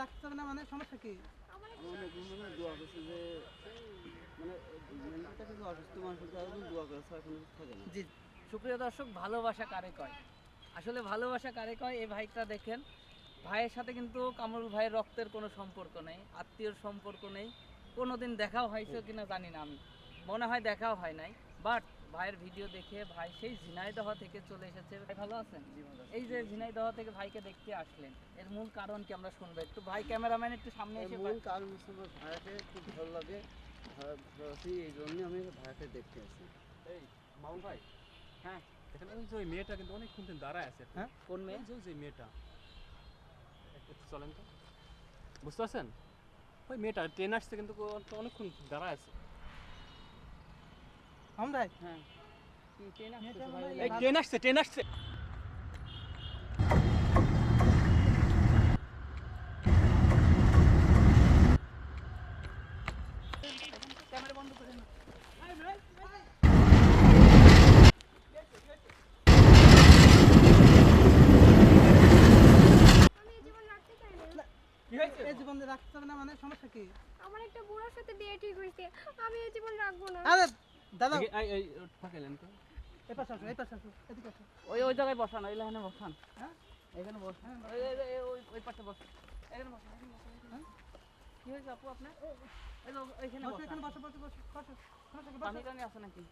রাখতে হবে না মানে সমস্যা কি? মানে দোয়া করছে যে মানে কিন্তু অসুস্থ মানুষের দোয়া করেছে এখন থাকে না। জি সুপ্রিয় দর্শক ভালোবাসা কারে কয়? আসলে ভালোবাসা কারে কয়? এই ভাইটা দেখেন ভাইয়ের সাথে কিন্তু কামরুল ভাইয়ের রক্তের কোনো সম্পর্ক নেই আত্মীয়র সম্পর্ক নেই কোনোদিন দেখাও হয়েছে কিনা জানি না আমি। মনে হয় দেখাও হয় নাই বাট ভাইয়ের ভিডিও দেখে ভাই সেই ঝিনাইদহ থেকে চলে এসেছে। ভাই ভালো আছেন? এই যে ঝিনাইদহ থেকে ভাইকে দেখতে আসলেন এর মূল কারণ কি আমরা শুনব একটু? ভাই ক্যামেরাম্যান একটু সামনে এসে মূল কারণ আমার ভাড়াকে খুব ভালো লাগে। এই জন্যই আমি ভাড়াকে দেখতে আসি। এই মামুন ভাই। হ্যাঁ। এখানে ওই যে মেয়েটা কিন্তু অনেকক্ষণ দিন দাঁড়ায় আছে হ্যাঁ? কোন মেয়ে? এই যে যে মেয়েটা। চলেন তো। বুঝতে পারছেন? ওই মেয়েটা ট্রেন আসছে কিন্তু অনেকক্ষণ দাঁড়ায় আছে। হাম হ্যাঁ। ট্রেন আসছে ট্রেন আসছে ক্যামেরা বন্ধ করে না আমি জীবন রাখতে চাই না কি হয়েছে? এই জীবনে রাখতে হবে না মানে সমস্যা কি? আমার একটা বুড়োর সাথে বিয়ে ঠিক হয়েছে। আমি এই জীবন রাখব না। আরে দাদা। এই- এই এই তো। এই পাশে আসো এই পাশে আসো এদিকে আসো। ওই ওই জায়গায় বসান ওই লাইনে বসান। হ্যাঁ? এখানে বসান ওই ওই- ওই- ওই ওই পাশে বসান এখানে বসান এখানে বসান, এখানে। হ্যাঁ? কি হয়েছে আপু আপনার? এই যে বসো এখানে বসো বসো বসো বসো পানি টানি আছে নাকি?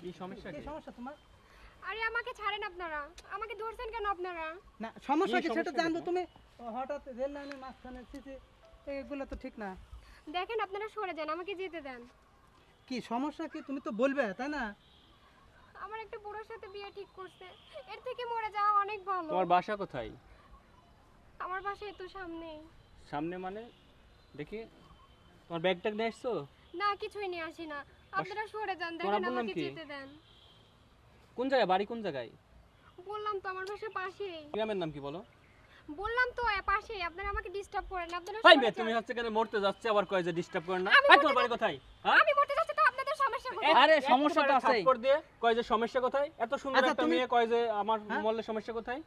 কি সমস্যা কি কি? সমস্যা তোমার? আরে আমাকে ছাড়েন আপনারা। আমাকে ধরছেন কেন আপনারা? না সমস্যা কি কি সেটা জানব তুমি। হঠাৎ রেল লাইনের মাঝখানে সিসি এগুলো তো ঠিক না। দেখেন আপনারা সরে যান আমাকে যেতে দেন। কি সমস্যা কি? তুমি তো বলবে তাই না? আমার একটা বুড়োর সাথে বিয়ে ঠিক করছে। এর থেকে মরে যাওয়া অনেক ভালো। তোমার বাসা কোথায়? আমার বাসায় তো সামনেই। সামনে মানে? দেখি। তোমার ব্যাগ ট্যাগ নিয়ে আসছো? না কিছুই নিয়ে আসি না। আপনারা সরে যান দেখেন আমাকে যেতে দেন। কোন জায়গায়? বাড়ি কোন জায়গায়? বললাম তো আমার বাসার পাশেই। গ্রামের নাম কি বলো? বললাম তো এ পাশেই। আপনারা আমাকে ডিস্টার্ব করেন আপনারা হাই বে তুমি হচ্ছে কেন মরতে যাচ্ছে আবার কয় যে ডিস্টার্ব করেন না? আমি তোমার বাড়ি কোথায়? হ্যাঁ আমি মরতে যাচ্ছি তো আপনাদের সমস্যা কোথায়? আরে সমস্যা তো আছেই। দিয়ে কয় যে সমস্যা কোথায়? এত সুন্দর আচ্ছা, একটা মেয়ে কয় যে আমার হ্যাঁ? সমস্যা কোথায়?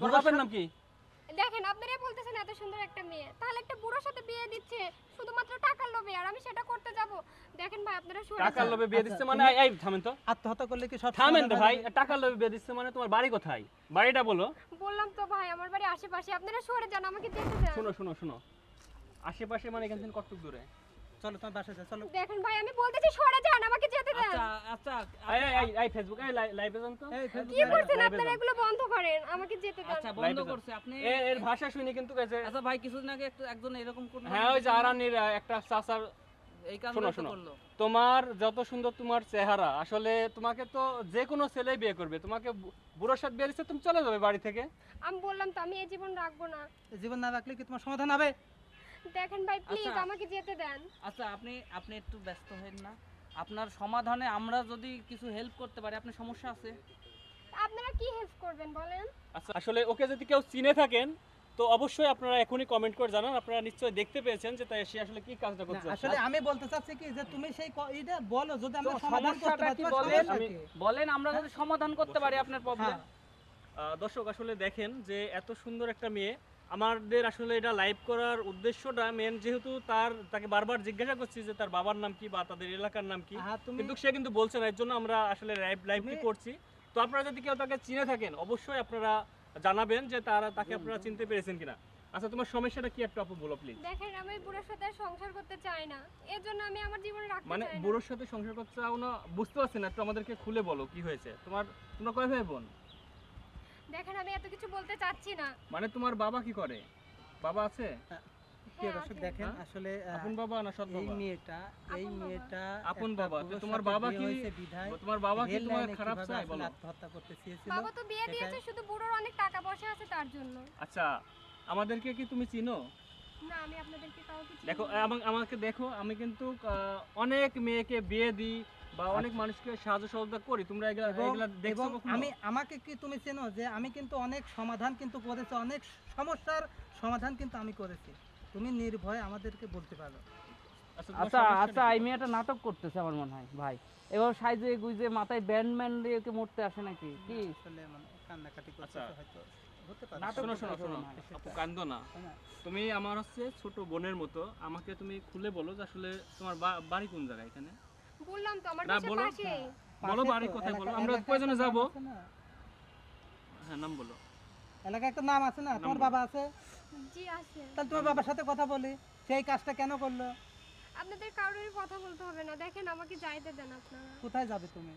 তোর বাপের নাম কি? দেখেন আপনারাই বলতেছেন এত সুন্দর একটা মেয়ে। তাহলে একটা বুড়োর সাথে বিয়ে দিচ্ছে শুধুমাত্র টাকার লোভে আর আমি সেটা করতে যাব। দেখেন ভাই আপনারা সরে টাকার লোভে বিয়ে আচ্ছা, দিচ্ছে মানে এই থামেন তো। আত্মহত্যা করলে কি সব থামেন তো ভাই টাকার লোভে বিয়ে দিচ্ছে মানে তোমার বাড়ি কোথায়? বাড়িটা বলো। বললাম তো ভাই আমার বাড়ি আশেপাশে। আপনারা সরে যান আমাকে যেতে দেন। শোনো শোনো শোনো। আশেপাশে মানে এখান থেকে কতটুক দূরে? চলো তোমার বাসায় যাও চলো। দেখেন ভাই আমি বলতেছি সরে যান আমাকে যেতে দেন। আচ্ছা আচ্ছা এই এই, এই এই ফেসবুক এই লাইভে যান তো। কি করছেন আপনারা? এগুলো বন্ধ করেন আমাকে যেতে দেন। আচ্ছা বন্ধ করছে আপনি এ- এর ভাষা শুনে কিন্তু গেছে আচ্ছা ভাই কিছুদিন আগে একটু একজন এরকম করল হ্যাঁ ওই যে আরানির একটা চাচার এই শোনো। করল। তোমার যত সুন্দর তোমার চেহারা আসলে তোমাকে তো যে কোনো ছেলে বিয়ে করবে। তোমাকে বুড়োর সাথে বিয়ে দিচ্ছে তুমি চলে যাবে বাড়ি থেকে। আমি বললাম তো আমি এই জীবন রাখব না। জীবন না রাখলে কি তোমার সমাধান হবে? দেখেন ভাই প্লিজ আচ্ছা। আমাকে যেতে দেন। আচ্ছা আপনি আপনি একটু ব্যস্ত হেন না। আপনার সমাধানে আমরা যদি কিছু হেল্প করতে পারি আপনার সমস্যা আছে? আপনারা কি হেল্প করবেন বলেন? আচ্ছা আসলে ওকে যদি কেউ চিনে থাকেন তো অবশ্যই আপনারা এখনই কমেন্ট করে জানান। আপনারা নিশ্চয়ই দেখতে পেয়েছেন যে তাই সে আসলে কি কাজটা করছে। আসলে আমি বলতে চাচ্ছি কি যে তুমি সেই এটা বলো যদি আমরা সমাধান করতে পারি বলেন? বলেন আমরা যদি সমাধান করতে পারি আপনার প্রবলেম হ্যাঁ। আহ, দর্শক আসলে দেখেন যে এত সুন্দর একটা মেয়ে আমাদের আসলে এটা লাইভ করার উদ্দেশ্যটা মেন যেহেতু তার তাকে বারবার জিজ্ঞাসা করছি যে তার বাবার নাম কি বা তাদের এলাকার নাম কি। হ্যাঁ, কিন্তু সে কিন্তু বলছে না এর জন্য আমরা আসলে লাইভ লাইভটি করছি। তো আপনারা যদি কেউ তাকে চিনে থাকেন অবশ্যই আপনারা জানাবেন যে তারা তাকে আপনারা চিনতে পেরেছেন কিনা। আচ্ছা তোমার সমস্যাটা কি একটু আপু বলো প্লিজ দেখেন আমি বুড়োর সাথে সংসার করতে চাই না। এর জন্য আমি আমার জীবনে রাখতে মানে বুড়োর সাথে সংসার করতে চাও না বুঝতে পারছি না একটু আমাদেরকে খুলে বলো কি হয়েছে। তোমার তোমরা কয় ভাই বোন? দেখেন আমি এত কিছু বলতে চাচ্ছি না। মানে তোমার বাবা কি করে? বাবা আছে? প্রিয় হ্যাঁ, দর্শক দেখেন হ্যাঁ? আসলে আপন বাবা না সৎ এই মেয়েটা এই মেয়েটা আপন বাবা, তো তোমার বাবা কি- তোমার বাবা কি তোমার খারাপ আসলে বলো? আত্মহত্যা করতে চেয়েছিল বাবা তো বিয়ে দিয়েছে শুধু বুড়োর অনেক টাকা পয়সা আছে তার জন্য। আচ্ছা আমাদেরকে কি তুমি চিনো? না আমি আপনাদেরকে কাউকে দেখো আমাকে দেখো আমি কিন্তু আহ, অনেক মেয়েকে বিয়ে দিই বা অনেক মানুষকে সাহায্য সহযোগিতা করি। তোমরা এগুলা এগুলা দেখছ আমি আমাকে কি তুমি চেনো যে আমি কিন্তু অনেক সমাধান কিন্তু করেছি অনেক সমস্যার সমাধান কিন্তু আমি করেছি। তুমি নির্ভয়ে আমাদেরকে বলতে পারো। আচ্ছা আচ্ছা আচ্ছা এই মেয়েটা নাটক করতেছে আমার মনে হয় ভাই। এবার সাইজে গুইজে মাথায় ব্যান্ড ম্যান্ড দিয়ে কি মরতে আসে নাকি? কি? আসলে মানে কান্নাকাটি করছে আচ্ছা। হয়তো শোনো শোনো শোনো। আপু কান্দো না। তুমি আমার হচ্ছে ছোট বোনের মতো আমাকে তুমি খুলে বলো যে আসলে তোমার বাড়ি কোন জায়গায় এখানে? বললাম তো আমার না, বাসা বলো। বলো বাড়ি কোথায় বলো আমরা একটা যাব? হ্যাঁ নাম বলো। এলাকায় একটা নাম আছে না তোমার বাবা আছে? জি আছে। তাহলে তোমার বাবার সাথে কথা বলি সেই কাজটা কেন করল? আপনাদের কারোর কথা বলতে হবে না দেখেন আমাকে যাইতে দেন আপনারা। কোথায় যাবে তুমি?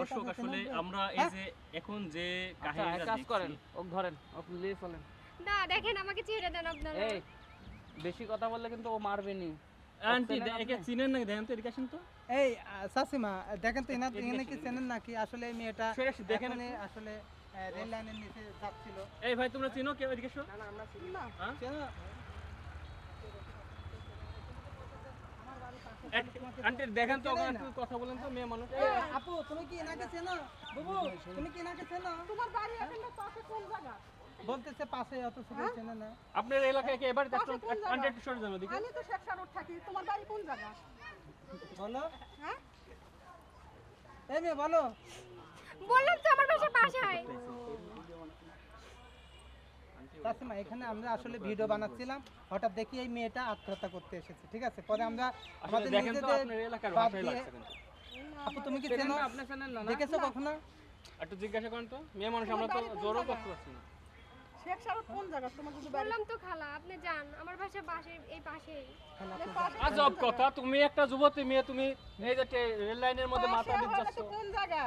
দর্শক আসলে আমরা এই হ্যাঁ? যে এখন যে আচ্ছা কাহিনীটা কাজ করেন ওক ধরেন ওক নিয়ে চলেন। না দেখেন আমাকে ছেড়ে দেন আপনারা। এই বেশি কথা বললে কিন্তু ও মারবে নি আন্টি একে চিনেন নাকি দেখেন তো এদিকে আসেন তো এই আহ, দেখেন তো এনার এদিকে কি চেনেন নাকি আসলে এই মেয়েটা দেখেন আসলে রেল লাইনের নিচে যাচ্ছিল এই ভাই তোমরা চিনো কেউ এদিকে এসো হ্যাঁ? চেনো? আন্টি দেখেন তো ওখানে একটু কথা বলেন তো মেয়ে মানুষ আপু তুমি কি এনাকে চেনো বুবু তুমি কি এনাকে চেনো তোমার বাড়ি এখানে কোন জায়গা বলতেছে পাশে অত ছোট চেনে না। আপনার এলাকায় কি এবার পাশে সরে যান ওদিকে? আমি তো শেখসা রোড থাকি তোমার বাড়ি কোন জায়গা? বলো। হ্যাঁ? এই মেয়ে বলো। বললাম তো আমার বাসা পাশায় চাচিমা এখানে আমরা আসলে ভিডিও বানাচ্ছিলাম। হঠাৎ দেখি এই মেয়েটা আত্মহত্যা করতে এসেছে। ঠিক আছে? পরে আমরা আমাদের দেখেন তো নিজেদের আপনার এলাকার লাগছে কিন্তু। আপু তুমি কি চেনো? আপনি চেনেন না? দেখেছ কখনো? একটু জিজ্ঞাসা করেন তো। মেয়ে মানুষ আমরা তো জোরও করতে পারছি না। শেখসা রোড কোন জায়গা তোমার যদি বাড়ি বললাম তো খালা আপনি যান আমার বাসা পাশে এই পাশেই। আজব কথা তুমি একটা যুবতী মেয়ে তুমি এই যে রেল লাইনের মধ্যে মাথা দিয়ে যাচ্ছ। কোন জায়গা?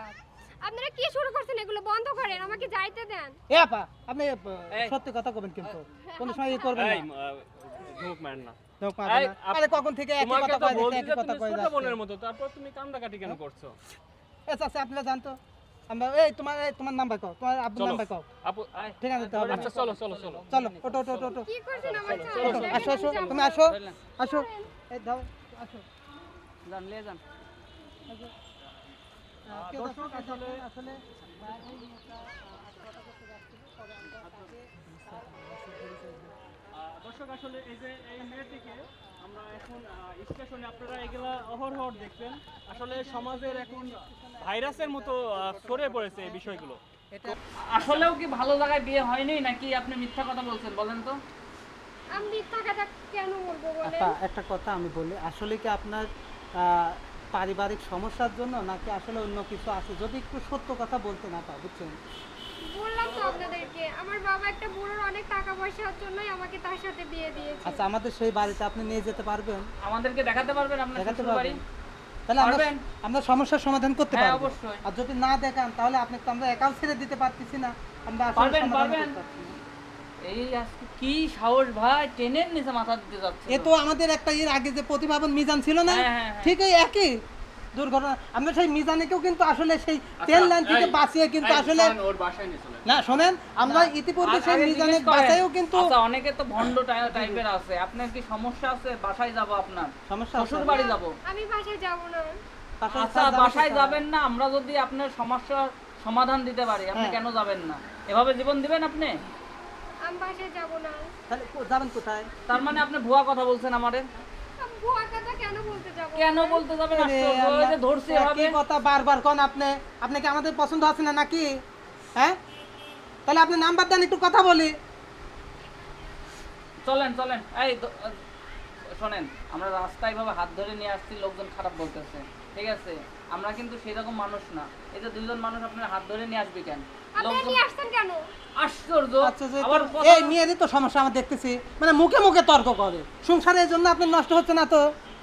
আপনারা কি শুরু করছেন এগুলো বন্ধ করেন? আমাকে যাইতে দেন। এ আপা আপনি সত্যি কথা করবেন কিন্তু। কোন সময় ই করবেন না। ধুমুক মারেন না। ধোঁক মারবেন না। আরে কখন থেকে একই কথা কয় বলছি যাচ্ছে, যে একই কথা তুমি কয় ছোট যাচ্ছে। বোনের মতো তারপর তুমি কান্দাকাটি কেন করছ? এ চাচা আপনারা জানতো আমরা এই তোমার এই তোমার নাম্বার কও তোমার আব্বুর। নাম্বার কও। আপু ঠিক আছে হবে। আচ্ছা চলো চলো চলো। চলো ওটো ওটো ওটো কি করছেন আমার আসো, আসো আসো তুমি আসো। আসো। এই দাও আসো। যান লিয়ে যান। দর্শক আসলে আসলে দর্শক আসলে এই যে এই মেয়েটিকে আমরা এখন স্টেশনে আপনারা এগুলা অহরহর দেখবেন। আসলে সমাজের এখন ভাইরাসের মতো ছড়িয়ে পড়েছে এই বিষয়গুলো। আসলেও কি ভালো জায়গায় বিয়ে হয়নি নাকি আপনি মিথ্যা কথা বলছেন? বলেন তো। আমি মিথ্যা কথা কেন বলব বলেন? একটা কথা আমি বলি। আসলে কি আপনার পারিবারিক সমস্যার জন্য নাকি আসলে অন্য কিছু আছে? যদি একটু সত্য কথা বলতেন আপা বুঝছেন? বললাম তো আপনাদেরকে আমার বাবা একটা বুড়োর অনেক টাকা পয়সার জন্যই আমাকে তার সাথে বিয়ে দিয়েছে। আচ্ছা আমাদের সেই বাড়িতে আপনি নিয়ে যেতে পারবেন। আমাদেরকে দেখাতে পারবেন আপনার দেখাতে শ্বশুর বাড়ি পারবেন। তাহলে আমরা পারবেন? আমরা সমস্যার সমাধান করতে হ্যাঁ পারব। অবশ্যই। আর যদি না দেখান তাহলে আপনি তো আমরা একাউন্ট ছেড়ে দিতে পারতেছি না। আমরা আসলে পারবেন, সমাধান পারবেন। পারছি না। এই আজকে কি সাহস ভাই ট্রেনের নিচে মাথা দিতে যাচ্ছে এ তো আমাদের একটা এর আগে যে প্রতিভাবন মিজান ছিল না হ্যাঁ, হ্যাঁ, হ্যাঁ। ঠিক এই একই। দুর্ঘটনা আমরা সেই মিজানেকেও কিন্তু আসলে সেই তেল লাইন থেকে বাঁচিয়ে কিন্তু আসলে না শোনেন আমরা ইতিপূর্বে সেই করেন। বাঁচাইও কিন্তু আচ্ছা অনেকে তো ভন্ড টাইপের আছে। আপনার কি সমস্যা আছে? বাসায় যাব আপনার। সমস্যা শ্বশুর বাড়ি যাব। আমি বাসায় যাব না। আচ্ছা বাসায় যাবেন না আমরা যদি আপনার সমস্যার সমাধান দিতে পারি আপনি হ্যাঁ। কেন যাবেন না? এভাবে জীবন দিবেন আপনি? আমি বাসায় যাব না। তাহলে যাবেন কোথায়? তার মানে আপনি ভুয়া কথা বলছেন আমাদের কেন বলতে যাব? কেন যাবেন? ওই যে ধরছি একই কথা বারবার কোন আপনি আপনি কি আমাদের পছন্দ আছে না নাকি? হ্যাঁ? তাহলে আপনি নাম্বার দেন একটু কথা বলি। চলেন চলেন। এই শোনেন আমরা রাস্তায় ভাবে হাত ধরে নিয়ে আসছি লোকজন খারাপ বলতেছে। ঠিক আছে? আমরা কিন্তু সেরকম মানুষ না। এই যে দুইজন মানুষ আপনার হাত ধরে নিয়ে আসবে কেন? আপনি নিয়ে আসছেন কেন? আশ্চর্য! আচ্ছা যে তো- এই মেয়েরই তো সমস্যা আমরা দেখতেছি। মানে মুখে মুখে তর্ক করে। সংসারের জন্য আপনি নষ্ট হচ্ছে না তো?